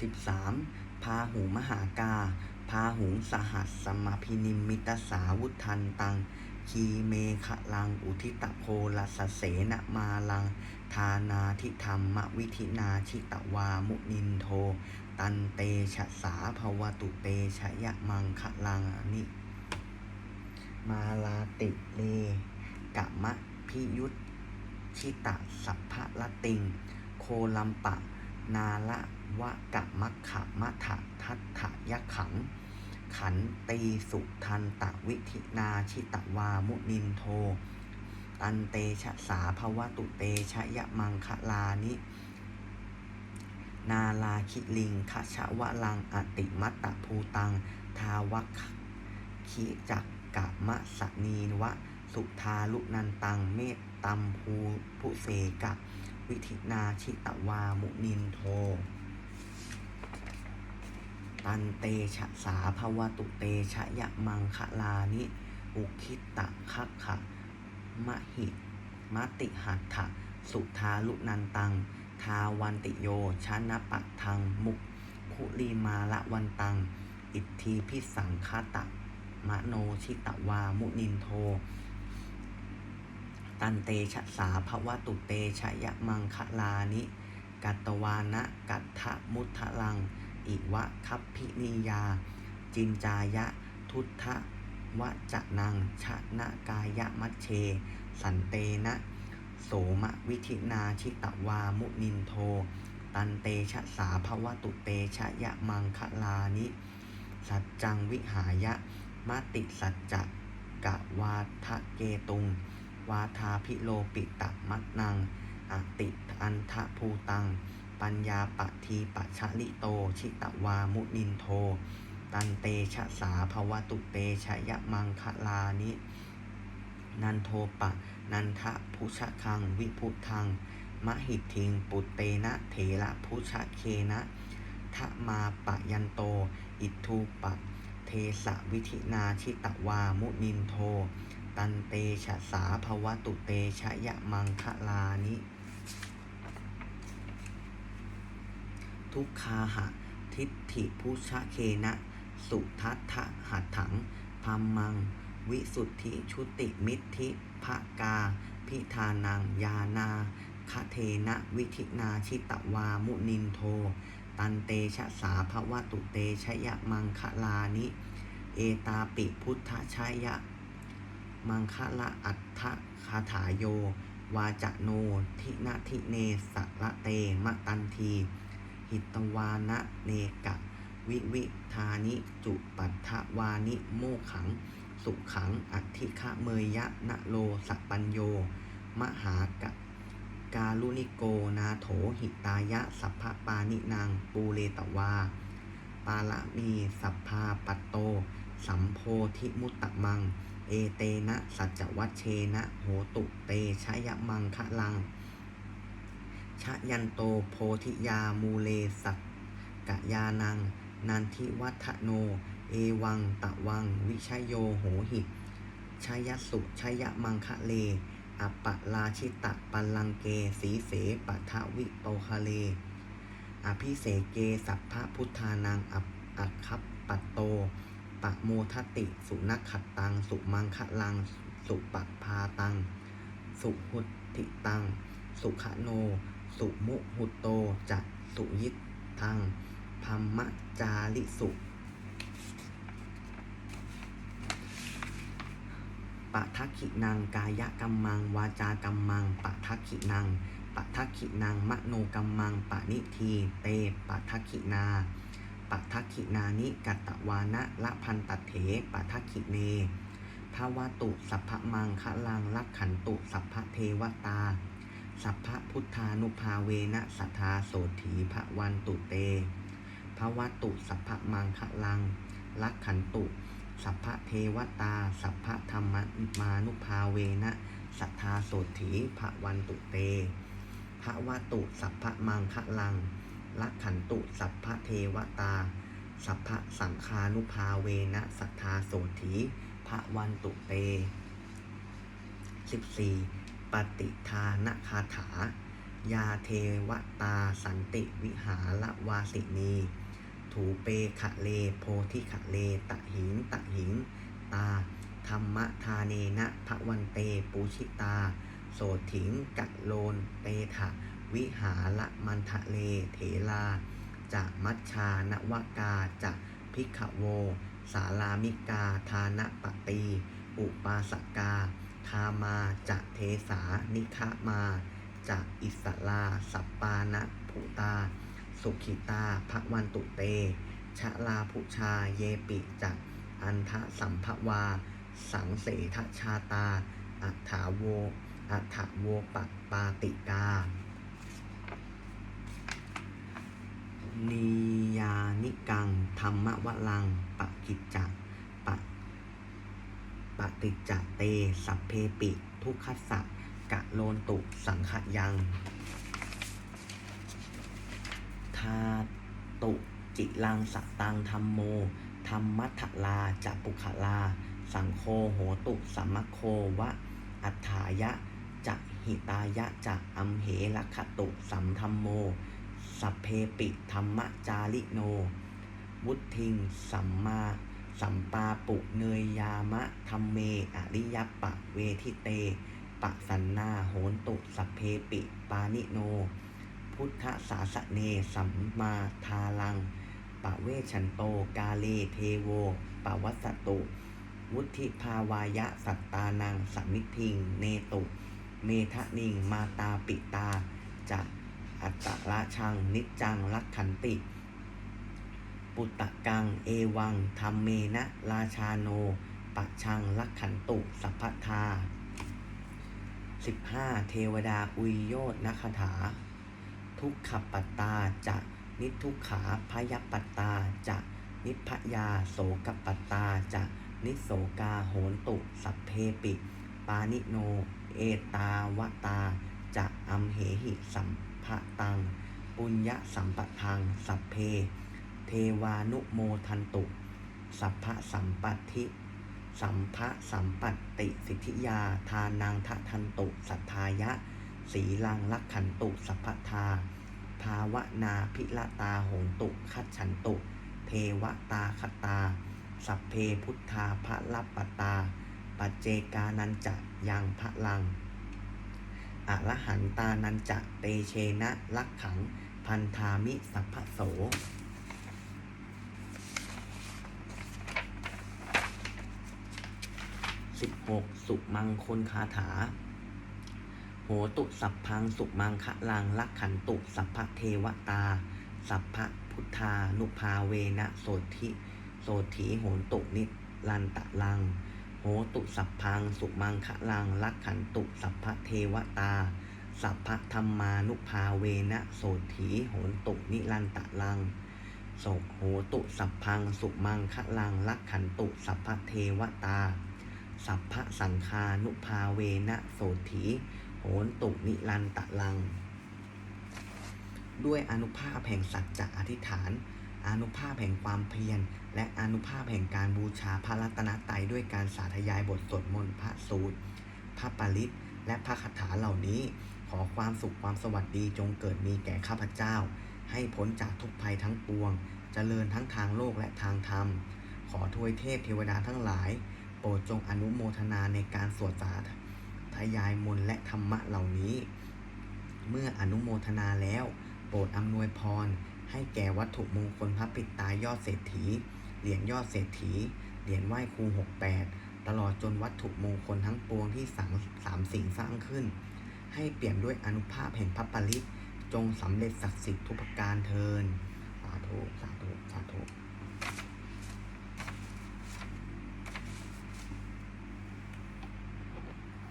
13. พาหูมหากา พาหุสหัสสมพินิมิตสาวุทันตัง คีเมขะลัง อุทิตโพลสเสนมาลัง ทานาทิธรรมวิธินาชิตวามุนินโท ตันเตชะสาภวตุเตชะยะมังคะลังนิมาลาติเลกะมะพิยุตชิตะสัพพะละติง โคลัมปะ นาละวะกะมัคขะมะทะทัตถะยะขังขันตีสุทันตะวิธินาชิตวามุนินโท ตันเตชะสาภวตุเตชะยะมังคะลานิ นาลาคิลิงคชะวะลังอติมัตตภูตัง ทาวัคคิจักกะมะสนีวะ สุทาลุนันตังเมตตัมภูพุเสกะ วิธินาชิตวามุนินโท ตันเตชะสาภวตุเตชะยะมังคะลานิ อุคิตะคักขะมะหิมติหัตถะสุทาลุนันตัง ทาวันติโยชนะปะทัง มุกคุลีมาละวันตัง อิทธีพิสังคตะมะโนชิตวามุนินโท ตันเตชะสาภวตุเตชะยะมังคะลานิ กัตวานะกัตถะมุทะลัง อิวะคัพพินิยา จินจายะทุทธะวะจะนังชะนะกายะมัชเช สันเตนะ โสมะวิธินาชิตวามุนินโท ตันเตชะสาภวตุเตชะยะมังคะลานิ สัจจังวิหายะมติสัจจะกะวาทะเกตุง วาทาพิโลปิตะมัตนังอติอันทะภูตัง ปัญญาปะทีปะชะลิโต ชิตวามุนินโท ตันเตชะสาภวตุเตชะยะมังคะลานิ นันโทปะ นันทะพุชะคัง วิพุทัง มหิทิง ปุตเตนะเถระพุชะเคนะทะมาปะยันโต อิทูปะ เทสะวิธินาชิตวามุนินโท ตันเตชะสาภวตุเตชะยะมังคะลานิ ทุกคาหะ ทิฏฐิพุชะเคนะ สุทัตถะหัตถังพัมมัง วิสุทธิชุติมิทธิภกา พิธานัง ยานาคเทนะวิธินาชิตวามุนินโท ตันเตชะสาภวตุเตชะยะมังคะลานิ เอตาปิพุทธชายะ มังคะละอัฏฐคาถาโย วาจโน ทินาทิเนสะละเตมะตันที หิตวานะเนกะ วิวิธานิจุปัฏฐวานิโมขัง สุขังอธิคะเมยยะนะโลสปปัญโย มหากะกาลุนิโกนาโถหิตายะ สัพพปานินางปูเรตวา ปาละมีสัพพาปัตโต สัมโพธิมุตตะมัง เอเตนะ สัจวัชเชนะ โหตุเตชะยะมังคะลังชะยันโตโพธิยามูเลสักกะยานัง นันทิวัฒโน เอวังตะวัง วิชยโยโหหิชยสุชยมังคะเลอปะลาชิตะปัลลังเก สีเสปะทะวิโตคะเล อภิเสเก สัพพะพุทธานังอัปอัคคัปปัตโตะโมทติ สุนักขัดตัง สุมังคะลัง สุปะพาตัง สุหุติตัง สุขโน สุมุหุโตจะสุยิตทังพัมมะจาริสุปะทักขินังกายกัมมัง วาจากัมมังปะทักขินังปะทักขินังมโนกัมมังปะนิทีเตปะทักขินา ปะทักขินานิกัตวานะละพันตเถปะทักขิเนภาวตุสัพพมังคะลังลักขันตุสัพพเทวตา สัพพพุทธานุภาเวนะสัทธาโสถีพระวันตุเตภวตุสัพพมังคะลังลักขันตุ สัพพเทวตา สัพพธรรมมานุภาเวนะสัทธาโสถีพระวันตุเตภวตุสัพพมังคะลัง ลักขันตุสัพพเทวตา สัพพสังคานุภาเวนะสัทธาโสถีพระวันตุเต 14. ปฏิทานคาถา ยาเทวตาสันติวิหารวาสินี ถูเปขะเลโพธิขะเลตะหิงตะหิงตา ธรรมทาเนนะพระวันเต ปูชิตา โสถิงกะโลนเตถะ วิหารมันทะเลเถลาจะมัชชานวกาจะพิกขโว สาลามิกาทานปตี อุปาสกา คามาจะเทสานิคมาจะอิสลาสัปปานะภูตา สุขิตาภวันตุเต ชะลาภุชาเยปิจักอันทะสัมภวา สังเสทชาตาอัฏฐาโวอัฏฐโวปปาติกา นียานิกัง ธรรมวลังปะกิจจะปะปฏิจจเต สัพเพปิ ทุกขสสะกะโลนตุ สังขยัง ทาตุจิลังสตังธรรมโม ธรรมัทลาจะปุขลา สังโฆโหตุ สัมมโควะ อัฏฐายะจะหิตายะจะอัมเหลคขตุ สัมธรรมโม สัพเพปิธรรมจาริโน วุทิง สัมมา สัมปาปุเนยยามะธรรมเม อริยปะเวทิเต ปะสันนาโหนตุสัพเพปิปานิโน พุทธศาสเนสัมมาทาลัง ปะเวชันโตกาเลเทโว ปะวัสสตุ วุธิภาวายะสัตตานังสัมมิทิง เนตุ เมทะนิงมาตาปิตาจะ อัตตละชัง นิจจังลักขันติ ปุตตะกัง เอวังธรรมเมนะ ราชาโนปะชังลักขันตุสัพพทา 15. เทวดาอุยโยตนคถา ทุกขปัตตาจะนิทุกขาพยปัตตาจะนิพพยาโสกปัตตาจะนิโสกาโหนตุสัพเพปิ ปานิโน เอตาวตาจะอัมเหหิสัม ภะตัง ปุญญสัมปทัง สัพเพ เทวานุโมทันตุ สัพพะสัมปัติสัมภะสัมปัติสิทธิยา ทานังทะทันตุ สัทธายะ สีลังลักขันตุ สัพพทา ภาวนาพิละตาโหนตุ คัจฉันตุ เทวตาคตา สัพเพพุทธาพระลัปปตา ปัจเจกานันจะยังพระลัง อรหันตานันจะเตเชนะลักขัง พันธามิสัพพโส 16. สุมังคลคาถา โหตุสัพพังสุมังคะลังลักขันตุสัพพเทวตา สัพพพุทธานุภาเวนะโสธิโสถีโหนตุนิลันตะลัง หตุสัพพัง สุมังคะลังลักขันตุสัพพเทวตา สัพพธรรมานุภาเวนะโสถีโหนตุนิลันตะลังโสโหตุสัพพัง สุมังคะลังลักขันตุสัพพเทวตา สัพพะสังคานุภาเวนะโสถีโหนตุนิลันตะลัง ด้วยอนุภาพแห่งสัจจะอธิษฐาน อนุภาพแห่งความเพียร และอนุภาพแห่งการบูชาพระรัตนตรัยด้วยการสาธยายบทสวดมนต์พระสูตร พระปริตและพระคาถาเหล่านี้ ขอความสุขความสวัสดีจงเกิดมีแก่ข้าพเจ้า ให้พ้นจากทุกภัยทั้งปวงเจริญทั้งทางโลกและทางธรรม ขอทวยเทพเทวดาทั้งหลาย โปรดจงอนุโมทนาในการสวดสาธยายมนต์และธรรมะเหล่านี้ เมื่ออนุโมทนาแล้ว โปรดอำนวยพร ให้แก่วัตถุมงคลพระปิดตายอดเศรษฐี เหรียญยอดเศรษฐี เหรียญไหว้ครูหกแปดตลอดจนวัตถุมงคลทั้งปวงที่สังสามสิ่งสร้างขึ้น ให้เปลี่ยนด้วยอนุภาพแห่งพระปริศจงสำเร็จศักดิ์สิทธิ์ทุกประการเทินสาธุ สาธุ สาธุ